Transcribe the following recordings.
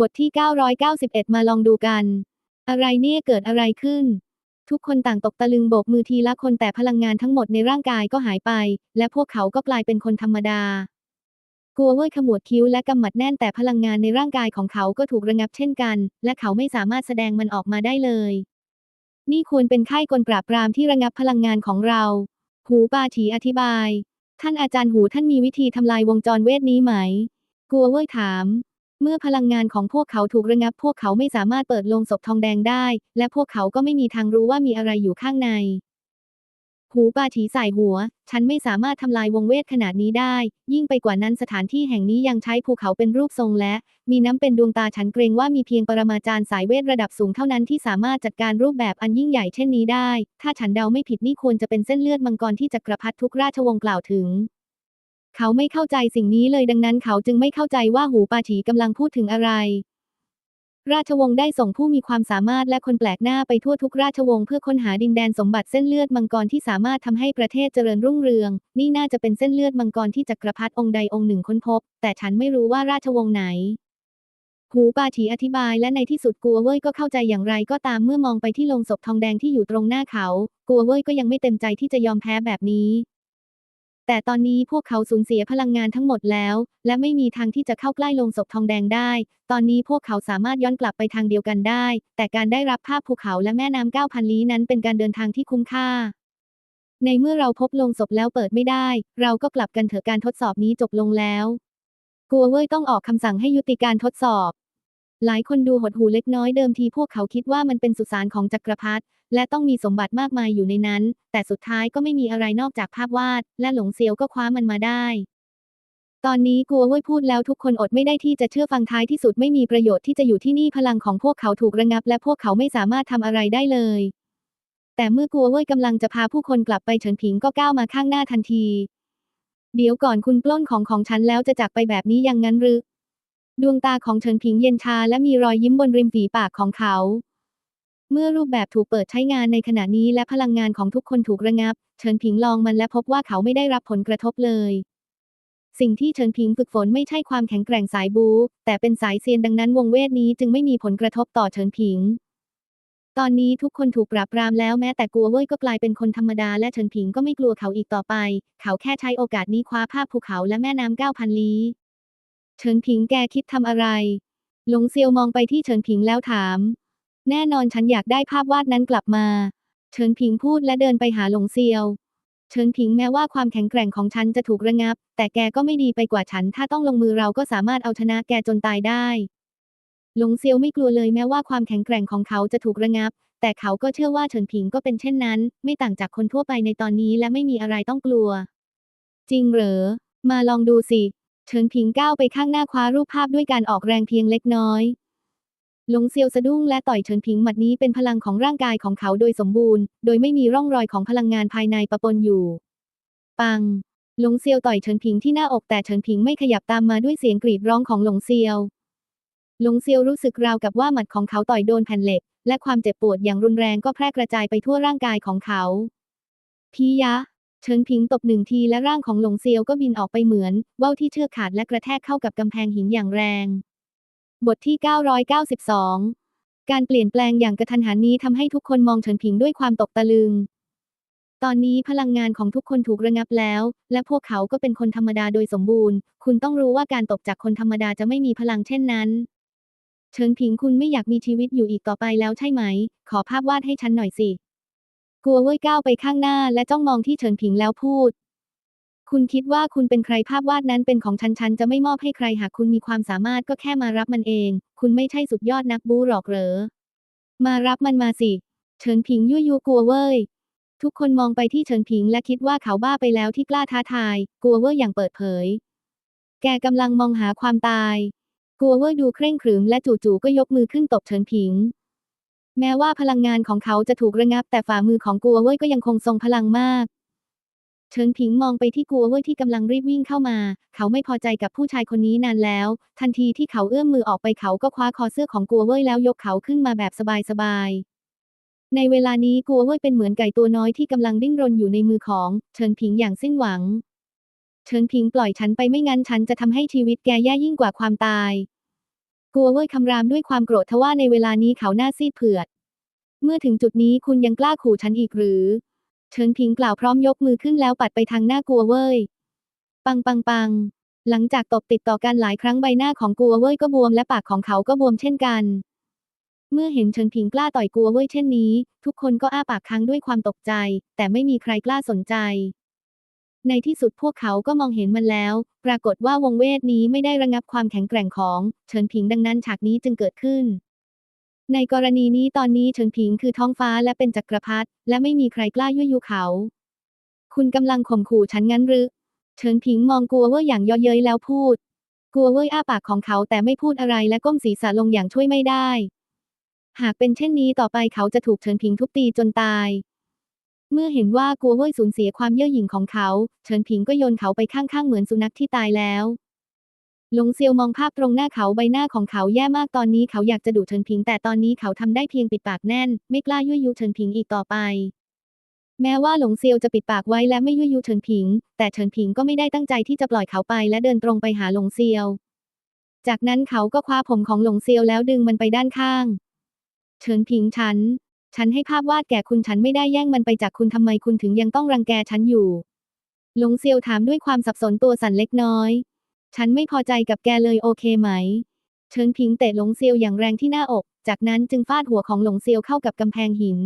บทที่ 991 มาลองดูกัน อะไรเนี่ยเกิดอะไรขึ้น ทุกคนต่างตกตะลึงโบกมือทีละคนแต่พลังงานทั้งหมดในร่างกายก็หายไป และพวกเขาก็กลายเป็นคนธรรมดา กัวเว่ยขมวดคิ้วและกำหมัดแน่นแต่พลังงานในร่างกายของเขาก็ถูกระงับเช่นกัน และเขาไม่สามารถแสดงมันออกมาได้เลย นี่ควรเป็นค่ายกลปราบปรามที่ระงับพลังงานของเรา หูปาฉีอธิบาย ท่านอาจารย์หูท่านมีวิธีทำลายวงจรเวทนี้ไหม กัวเว่ยถาม เมื่อพลังงานของพวกเขาถูกระงับ พวกเขาไม่สามารถเปิดโลงศพทองแดงได้ และพวกเขาก็ไม่มีทางรู้ว่ามีอะไรอยู่ข้างใน หูปาฉีใส่หัว ฉันไม่สามารถทำลายวงเวทขนาดนี้ได้ ยิ่งไปกว่านั้นสถานที่แห่งนี้ยังใช้ภูเขาเป็นรูปทรงและ มีน้ำเป็นดวงตาฉันเกรงว่ามีเพียงปรมาจารย์สายเวทระดับสูงเท่านั้นที่สามารถจัดการรูปแบบอันยิ่งใหญ่เช่นนี้ได้ ถ้าฉันเดาไม่ผิดนี่ควรจะเป็นเส้นเลือดมังกรที่จักรพรรดิทุกราชวงศ์กล่าวถึง เขาไม่เข้าใจสิ่งนี้เลยดังนั้นเขาจึงไม่เข้าใจว่าหูปาฉีกำลังพูดถึงอะไร ราชวงศ์ได้ส่งผู้มีความสามารถและคนแปลกหน้าไปทั่วทุกราชวงศ์เพื่อค้นหาดินแดนสมบัติเส้นเลือดมังกรที่สามารถทำให้ประเทศเจริญรุ่งเรือง นี่น่าจะเป็นเส้นเลือดมังกรที่จักรพรรดิองค์ใดองค์หนึ่งค้นพบ แต่ฉันไม่รู้ว่าราชวงศ์ไหนหูปาฉีอธิบายและในที่สุดกัวเว่ยก็เข้าใจอย่างไรก็ตามเมื่อมองไปที่โลงศพทองแดงที่อยู่ตรงหน้าเขา กัวเว่ยก็ยังไม่เต็มใจที่จะยอมแพ้แบบนี้ แต่ตอนนี้พวกเขาสูญเสียพลังงานทั้งหมดแล้ว และไม่มีทางที่จะเข้าใกล้ลงศพทองแดงได้ ตอนนี้พวกเขาสามารถย้อนกลับไปทางเดียวกันได้ แต่การได้รับภาพภูเขาและแม่น้ำเก้าพันลี้นั้นเป็นการเดินทางที่คุ้มค่า ในเมื่อเราพบลงศพแล้วเปิดไม่ได้ เราก็กลับกันเถอะการทดสอบนี้จบลงแล้ว กัวเว่ยต้องออกคำสั่งให้ยุติการทดสอบ หลายคนดูหดหูเล็กน้อยเดิมทีพวกเขาคิดว่ามันเป็นสุสานของจักรพรรดิและต้องมีสมบัติมากมายอยู่ในนั้น แต่สุดท้ายก็ไม่มีอะไรนอกจากภาพวาด และหลงเซียวก็คว้ามันมาได้ ตอนนี้กัวเว่ยพูดแล้วทุกคนอดไม่ได้ที่จะเชื่อฟังท้ายที่สุดไม่มีประโยชน์ที่จะอยู่ที่นี่พลังของพวกเขาถูกระงับ และพวกเขาไม่สามารถทำอะไรได้เลย แต่เมื่อกัวเว่ยกำลังจะพาผู้คนกลับไปเฉินผิงก็ก้าวมาข้างหน้าทันที เดี๋ยวก่อนคุณปล้นของของฉันแล้วจะจากไปแบบนี้ยังงั้นหรือ ดวงตาของเฉินผิงเย็นชาและมีรอยยิ้มบนริมฝีปากของเขา เมื่อรูปแบบถูกเปิดใช้งานในขณะนี้และพลังงานของทุกคนถูกระงับ เฉินผิงลองมันและพบว่าเขาไม่ได้รับผลกระทบเลย สิ่งที่เฉินผิงฝึกฝนไม่ใช่ความแข็งแกร่งสายบู แต่เป็นสายเซียนดังนั้นวงเวทนี้จึงไม่มีผลกระทบต่อเฉินผิง ตอนนี้ทุกคนถูกปราบปรามแล้วแม้แต่กัวเว่ยก็กลายเป็นคนธรรมดาและเฉินผิงก็ไม่กลัวเขาอีกต่อไป เขาแค่ใช้โอกาสนี้คว้าภาพภูเขาและแม่น้ำเก้าพันลี้ เฉินผิงแกคิดทำอะไร หลงเซียวมองไปที่เฉินผิงแล้วถาม แน่นอนฉันอยากได้ภาพวาดนั้นกลับมา เฉินผิงพูดและเดินไปหาหลงเซียวเฉินผิงแม้ว่าความแข็งแกร่งของฉันจะถูกระงับ แต่แกก็ไม่ดีไปกว่าฉัน ถ้าต้องลงมือเราก็สามารถเอาชนะแกจนตายได้ หลงเซียวไม่กลัวเลยแม้ว่าความแข็งแกร่งของเขาจะถูกระงับ แต่เขาก็เชื่อว่าเฉินผิงก็เป็นเช่นนั้น ไม่ต่างจากคนทั่วไปในตอนนี้และไม่มีอะไรต้องกลัว จริงเหรอ มาลองดูสิ เฉินผิงก้าวไปข้างหน้าคว้ารูปภาพด้วยการออกแรงเพียงเล็กน้อยหลงเซียวสะดุ้งและต่อยเฉินผิงหมัดนี้เป็นพลังของร่างกายของเขาโดยสมบูรณ์ โดยไม่มีร่องรอยของพลังงานภายในปะปนอยู่ ปัง หลงเซียวต่อยเฉินผิงที่หน้าอกแต่เฉินผิงไม่ขยับตามมาด้วยเสียงกรีดร้องของหลงเซียว หลงเซียวรู้สึกราวกับว่าหมัดของเขาต่อยโดนแผ่นเหล็ก และความเจ็บปวดอย่างรุนแรงก็แพร่กระจายไปทั่วร่างกายของเขา พียะ เฉินผิงตบหนึ่งทีและร่างของหลงเซียวก็บินออกไปเหมือนว่าวที่เชือกขาดและกระแทกเข้ากับกำแพงหินอย่างแรง บทที่ 992 การเปลี่ยนแปลงอย่างกระทันหันนี้ทำให้ทุกคนมองเฉินผิงด้วยความตกตะลึง ตอนนี้พลังงานของทุกคนถูกระงับแล้ว และพวกเขาก็เป็นคนธรรมดาโดยสมบูรณ์ คุณต้องรู้ว่าการตกจากคนธรรมดาจะไม่มีพลังเช่นนั้นเฉินผิงคุณไม่อยากมีชีวิตอยู่อีกต่อไปแล้วใช่ไหม ขอภาพวาดให้ฉันหน่อยสิ กัวเว่ยก้าวไปข้างหน้าและจ้องมองที่เฉินผิงแล้วพูด คุณคิดว่าคุณเป็นใครภาพวาดนั้นเป็นของฉันฉันจะไม่มอบให้ใครหากคุณมีความสามารถก็แค่มารับมันเอง คุณไม่ใช่สุดยอดนักบูหรอกเหรอ มารับมันมาสิ เฉินผิงยั่วยุกัวเว่ยทุกคนมองไปที่เฉินผิงและคิดว่าเขาบ้าไปแล้วที่กล้าท้าทายกัวเว่ยอย่างเปิดเผย แกกำลังมองหาความตายกัวเว่ยดูเคร่งขรึมและจู่ๆก็ยกมือขึ้นตบเฉินผิง แม้ว่าพลังงานของเขาจะถูกระงับแต่ฝ่ามือของกัวเว่ยก็ยังคงทรงพลังมาก เฉินผิงมองไปที่กัวเว่ยที่กำลังรีบวิ่งเข้ามา เขาไม่พอใจกับผู้ชายคนนี้นานแล้ว ทันทีที่เขาเอื้อมมือออกไปเขาก็คว้าคอเสื้อของกัวเว่ยแล้วยกเขาขึ้นมาแบบสบายๆในเวลานี้กัวเว่ยเป็นเหมือนไก่ตัวน้อยที่กำลังดิ้นรนอยู่ในมือของ เฉินผิงอย่างสิ้นหวัง เฉินผิงปล่อยฉันไปไม่งั้นฉันจะทำให้ชีวิตแกแย่ยิ่งกว่าความตาย กัวเว่ยคำรามด้วยความโกรธทว่าในเวลานี้เขาหน้าซีดเผือด เมื่อถึงจุดนี้คุณยังกล้าขู่ฉันอีกหรือเฉินผิงกล่าวพร้อมยกมือขึ้นแล้วปัดไปทางหน้ากัวเว่ยปังปังปัง หลังจากตบติดต่อกันหลายครั้งใบหน้าของกัวเว่ยก็บวมและปากของเขาก็บวมเช่นกัน เมื่อเห็นเฉินผิงกล้าต่อยกัวเว่ยเช่นนี้ ทุกคนก็อ้าปากค้างด้วยความตกใจ แต่ไม่มีใครกล้าสนใจ ในที่สุดพวกเขาก็มองเห็นมันแล้ว ปรากฏว่าวงเวทนี้ไม่ได้ระงับความแข็งแกร่งของเฉินผิงดังนั้นฉากนี้จึงเกิดขึ้น ในกรณีนี้ตอนนี้เฉินผิงคือท้องฟ้าและเป็นจักรพรรดิและไม่มีใครกล้ายั่วยุเขา คุณกำลังข่มขู่ฉันงั้นหรือเฉินผิงมองกัวเว่ยอย่างเย่อเย้ยแล้วพูด กัวเว่ยอ้าปากของเขาแต่ไม่พูดอะไรและก้มศีรษะลงอย่างช่วยไม่ได้ หากเป็นเช่นนี้ต่อไปเขาจะถูกเฉินผิงทุบตีจนตาย เมื่อเห็นว่ากัวเว่ยสูญเสียความเย่อหยิ่งของเขา เฉินผิงก็โยนเขาไปข้างๆเหมือนสุนัขที่ตายแล้ว หลงเซียวมองภาพตรงหน้าเขาใบหน้าของเขาแย่มากตอนนี้เขาอยากจะดุเฉินผิง แต่ตอนนี้เขาทำได้เพียงปิดปากแน่น ไม่กล้ายั่วยุเฉินผิงอีกต่อไป แม้ว่าหลงเซียวจะปิดปากไว้และไม่ยั่วยุเฉินผิง แต่เฉินผิงก็ไม่ได้ตั้งใจที่จะปล่อยเขาไปและเดินตรงไปหาหลงเซียว จากนั้นเขาก็คว้าผมของหลงเซียวแล้วดึงมันไปด้านข้าง เฉินผิงฉัน ฉันให้ภาพวาดแก่คุณฉันไม่ได้แย่งมันไปจากคุณทำไมคุณถึงยังต้องรังแกฉันอยู่ หลงเซียวถามด้วยความสับสนตัวสั่นเล็กน้อย ฉันไม่พอใจกับแกเลยโอเคไหมเฉินผิงเตะหลงเซียวอย่างแรงที่หน้าอก จากนั้นจึงฟาดหัวของหลงเซียวเข้ากับกำแพงหิน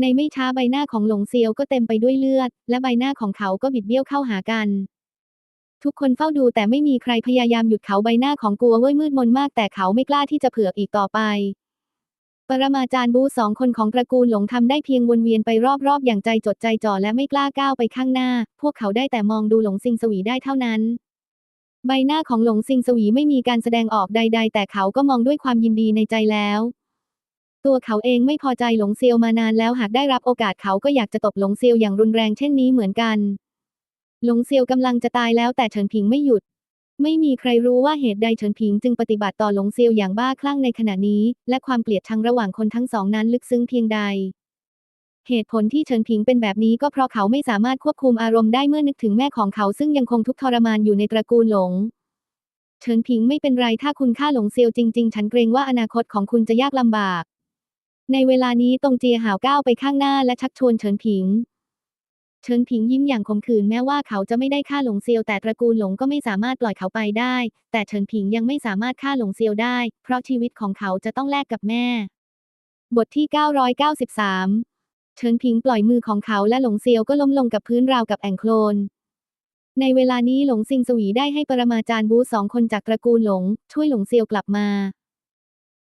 ในไม่ช้าใบหน้าของหลงเซียวก็เต็มไปด้วยเลือด และใบหน้าของเขาก็บิดเบี้ยวเข้าหากันทุกคนเฝ้าดูแต่ไม่มีใครพยายามหยุดเขาใบหน้าของกัวเว่ยมืดมนมากแต่เขาไม่กล้าที่จะเผือกอีกต่อไป ปรมาจารย์บูสองคนของตระกูลหลงทำได้เพียงวนเวียนไปรอบๆ อย่างใจจดใจจ่อและไม่กล้าก้าวไปข้างหน้า พวกเขาได้แต่มองดูหลงซิงสวีได้เท่านั้น ใบหน้าของหลงซิงสวีไม่มีการแสดงออกใด ๆ แต่เขาก็มองด้วยความยินดีในใจแล้ว ตัวเขาเองไม่พอใจหลงเซียวมานานแล้วหากได้รับโอกาสเขาก็อยากจะตบหลงเซียวอย่างรุนแรงเช่นนี้เหมือนกัน หลงเซียวกำลังจะตายแล้วแต่เฉินผิงไม่หยุด ไม่มีใครรู้ว่าเหตุใดเฉินผิงจึงปฏิบัติต่อหลงเซียวอย่างบ้าคลั่งในขณะนี้ และความเกลียดชังระหว่างคนทั้งสองนั้นลึกซึ้งเพียงใด เหตุผลที่เฉินผิงเป็นแบบนี้ก็เพราะเขาไม่สามารถควบคุมอารมณ์ได้เมื่อนึกถึงแม่ของเขาซึ่งยังคงทุกข์ทรมานอยู่ในตระกูลหลง เฉินผิงไม่เป็นไรถ้าคุณฆ่าหลงเซียวจริง ๆ ฉันเกรงว่าอนาคตของคุณจะยากลำบาก ในเวลานี้ตงเจียหาวก้าวไปข้างหน้าและชักชวนเฉินผิง เฉินผิงยิ้มอย่างขมขื่นแม้ว่าเขาจะไม่ได้ฆ่าหลงเซียวแต่ตระกูลหลงก็ไม่สามารถปล่อยเขาไปได้ แต่เฉินผิงยังไม่สามารถฆ่าหลงเซียวได้ เพราะชีวิตของเขาจะต้องแลกกับแม่ บทที่ 993เฉินผิงปล่อยมือของเขาและหลงเซียวก็ล้มลงกับพื้นราวกับแอ่งโคลนในเวลานี้หลงซิงสวีได้ให้ปรมาจารย์บูสองคนจากตระกูลหลง ช่วยหลงเซียวกลับมา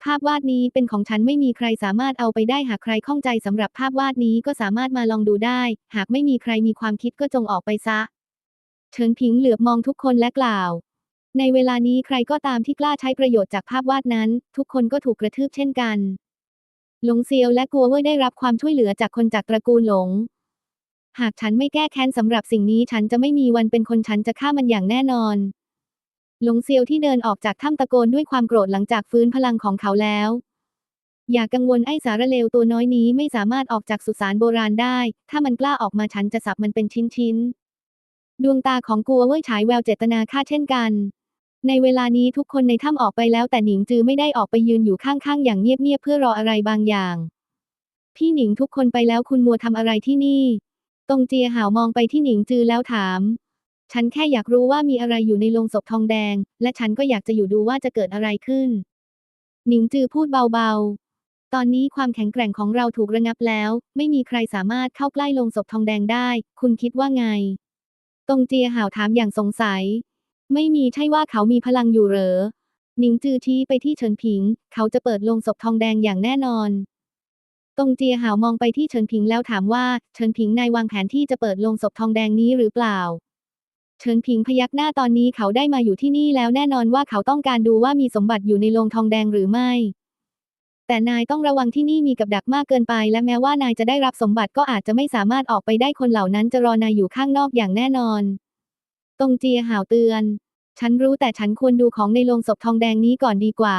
ภาพวาดนี้เป็นของฉันไม่มีใครสามารถเอาไปได้หากใครข้องใจสำหรับภาพวาดนี้ก็สามารถมาลองดูได้ หากไม่มีใครมีความคิดก็จงออกไปซะ เฉินผิงเหลือบมองทุกคนและกล่าว ในเวลานี้ใครก็ตามที่กล้าใช้ประโยชน์จากภาพวาดนั้น ทุกคนก็ถูกกระทืบเช่นกัน หลงเซียวและกัวเว่ยได้รับความช่วยเหลือจากคนจากตระกูลหลง หากฉันไม่แก้แค้นสำหรับสิ่งนี้ฉันจะไม่มีวันเป็นคนฉันจะฆ่ามันอย่างแน่นอน หลงเซียวที่เดินออกจากถ้ำตะโกนด้วยความโกรธหลังจากฟื้นพลังของเขาแล้ว อย่ากังวลไอ้สารเลวตัวน้อยนี้ไม่สามารถออกจากสุสานโบราณได้ ถ้ามันกล้าออกมาฉันจะสับมันเป็นชิ้นๆ ดวงตาของกัวเว่ยฉายแววเจตนาฆ่าเช่นกัน ในเวลานี้ทุกคนในถ้ำออกไปแล้วแต่หนิงจือไม่ได้ออกไปยืนอยู่ข้างๆ อย่างเงียบๆเพื่อรออะไรบางอย่าง พี่หนิงทุกคนไปแล้วคุณมัวทำอะไรที่นี่ตงเจียหาวมองไปที่หนิงจือแล้วถาม ฉันแค่อยากรู้ว่ามีอะไรอยู่ในโลงศพทองแดง และฉันก็อยากจะอยู่ดูว่าจะเกิดอะไรขึ้น หนิงจือพูดเบาๆ ตอนนี้ความแข็งแกร่งของเราถูกระงับแล้ว ไม่มีใครสามารถเข้าใกล้โลงศพทองแดงได้ คุณคิดว่าไง ตงเจียหาวถามอย่างสงสัย ไม่มีใช่ว่าเขามีพลังอยู่เหรอ หนิงจือชี้ไปที่เฉินผิง เขาจะเปิดโลงศพทองแดงอย่างแน่นอนตงเจียหาวมองไปที่เฉินผิงแล้วถามว่า เฉินผิงนายวางแผนที่จะเปิดโลงศพทองแดงนี้หรือเปล่า เฉินผิงพยักหน้าตอนนี้เขาได้มาอยู่ที่นี่แล้วแน่นอนว่าเขาต้องการดูว่ามีสมบัติอยู่ในโลงทองแดงหรือไม่ แต่นายต้องระวังที่นี่มีกับดักมากเกินไป และแม้ว่านายจะได้รับสมบัติก็อาจจะไม่สามารถออกไปได้คนเหล่านั้นจะรอนายอยู่ข้างนอกอย่างแน่นอนตงเจียห่าวเตือน ฉันรู้แต่ฉันควรดูของในโลงศพทองแดงนี้ก่อนดีกว่า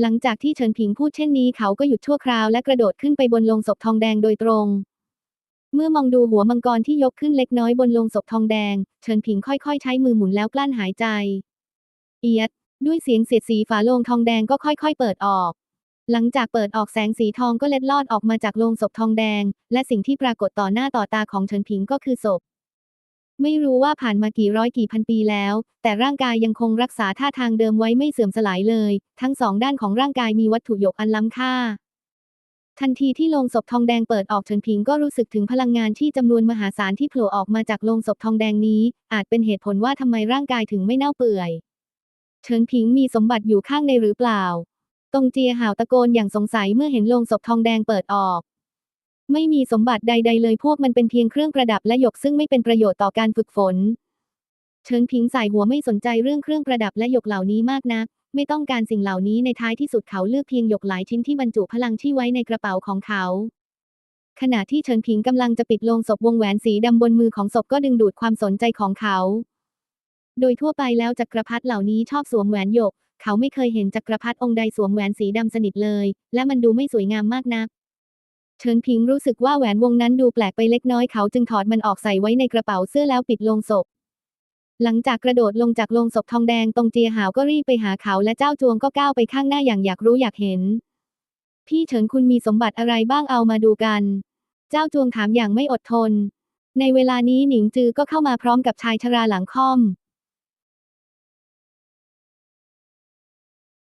หลังจากที่เฉินผิงพูดเช่นนี้เขาก็หยุดชั่วคราวและกระโดดขึ้นไปบนโลงศพทองแดงโดยตรง เมื่อมองดูหัวมังกรที่ยกขึ้นเล็กน้อยบนโลงศพทองแดง เฉินผิงค่อยๆ ใช้มือหมุนแล้วกลั้นหายใจ เอียด ด้วยเสียงเสียดสีฝาโลงทองแดงก็ค่อยๆ เปิดออก หลังจากเปิดออกแสงสีทองก็เล็ดลอดออกมาจากโลงศพทองแดง และสิ่งที่ปรากฏต่อหน้าต่อตาของเฉินผิงก็คือศพ ไม่รู้ว่าผ่านมากี่ร้อยกี่พันปีแล้ว แต่ร่างกายยังคงรักษาท่าทางเดิมไว้ไม่เสื่อมสลายเลย ทั้งสองด้านของร่างกายมีวัตถุหยกอันล้ำค่า ทันทีที่โลงศพทองแดงเปิดออกเฉินผิงก็รู้สึกถึงพลังงานที่จำนวนมหาศาลที่โผล่ออกมาจากโลงศพทองแดงนี้ อาจเป็นเหตุผลว่าทำไมร่างกายถึงไม่เน่าเปื่อยเฉินผิงมีสมบัติอยู่ข้างในหรือเปล่า ตงเจียห่าวตะโกนอย่างสงสัยเมื่อเห็นโลงศพทองแดงเปิดออก ไม่มีสมบัติใด ๆ เลยพวกมันเป็นเพียงเครื่องประดับและหยกซึ่งไม่เป็นประโยชน์ต่อการฝึกฝน เฉินผิงสายหัวไม่สนใจเรื่องเครื่องประดับและหยกเหล่านี้มากนัก ไม่ต้องการสิ่งเหล่านี้ในท้ายที่สุดเขาเลือกเพียงหยกหลายชิ้นที่บรรจุพลังที่ไว้ในกระเป๋าของเขาขณะที่เฉินผิงกำลังจะปิดโลงศพวงแหวนสีดำบนมือของศพก็ดึงดูดความสนใจของเขา โดยทั่วไปแล้วจักรพรรดิเหล่านี้ชอบสวมแหวนหยก เขาไม่เคยเห็นจักรพรรดิองค์ใดสวมแหวนสีดำสนิทเลย และมันดูไม่สวยงามมากนัก เฉินผิงรู้สึกว่าแหวนวงนั้นดูแปลกไปเล็กน้อยเขาจึงถอดมันออกใส่ไว้ในกระเป๋าเสื้อแล้วปิดโลงศพ หลังจากกระโดดลงจากโลงศพทองแดงตรงเจียหาวก็รีบไปหาเขาและเจ้าจวงก็ก้าวไปข้างหน้าอย่างอยากรู้อยากเห็น พี่เฉินคุณมีสมบัติอะไรบ้างเอามาดูกัน เจ้าจวงถามอย่างไม่อดทน ในเวลานี้หนิงจือก็เข้ามาพร้อมกับชายชราหลังค่อม